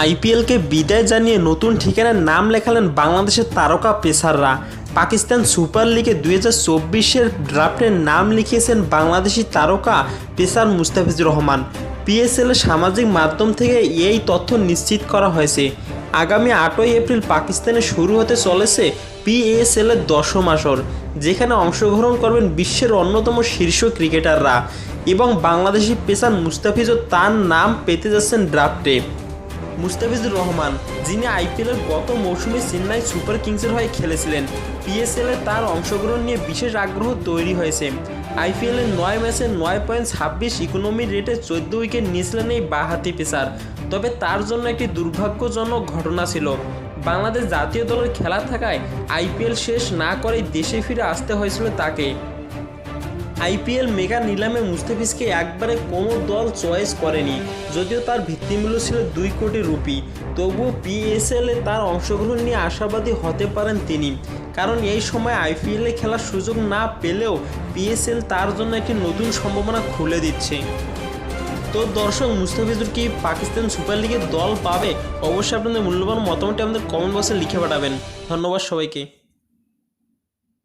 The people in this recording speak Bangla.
আইপিএলকে বিদায় জানিয়ে নতুন ঠিকানায় নাম লেখালেন বাংলাদেশের তারকা পেসাররা। পাকিস্তান সুপার লিগে দুই হাজার চব্বিশের ড্রাফটের নাম লিখিয়েছেন বাংলাদেশি তারকা পেসার মুস্তাফিজুর রহমান। পিএসএল সামাজিক মাধ্যম থেকে এই তথ্য নিশ্চিত করা হয়েছে। আগামী আটই এপ্রিল পাকিস্তানে শুরু হতে চলেছে পিএসএল এর দশম আসর, যেখানে অংশগ্রহণ করবেন বিশ্বের অন্যতম শীর্ষ ক্রিকেটাররা। এবং বাংলাদেশি পেসার মুস্তাফিজও তার নাম পেতে যাচ্ছেন ড্রাফটে। মুস্তাফিজুর রহমান, যিনি আইপিএলের গত মৌসুমে চেন্নাই সুপার কিংসের হয়ে খেলেছিলেন। পিএসএলে তার অংশগ্রহণ নিয়ে বিশেষ আগ্রহ তৈরি হয়েছে। আইপিএলের নয় ম্যাচে নয় পয়েন্ট ছাব্বিশ ইকোনমি রেটে চোদ্দ উইকেট নিয়েছিলেন এই বাহাতি পেসার। তবে তার জন্য একটি দুর্ভাগ্যজনক ঘটনা ছিল। বাংলাদেশ জাতীয় দলের খেলা থাকায় আইপিএল শেষ না করেই দেশে ফিরে আসতে হয়েছিল তাকে। আইপিএল মেগা নিলামে মুস্তাফিজকে একবারে কোনো দল চয়েস করেনি, যদিও তার ভিত্তিমূল্য ছিল দুই কোটি রুপি। তবুও পিএসএল এ তার অংশগ্রহণ নিয়ে আশাবাদী হতে পারেন তিনি, কারণ এই সময় আইপিএলে খেলার সুযোগ না পেলেও পিএসএল তার জন্য একটি নতুন সম্ভাবনা খুলে দিচ্ছে। তো দর্শক, মুস্তাফিজুর কি পাকিস্তান সুপার লিগে দল পাবে? অবশ্যই আপনাদের মূল্যবান মতামতটি আমাদের কমেন্ট বক্সে লিখে পাঠাবেন। ধন্যবাদ সবাইকে।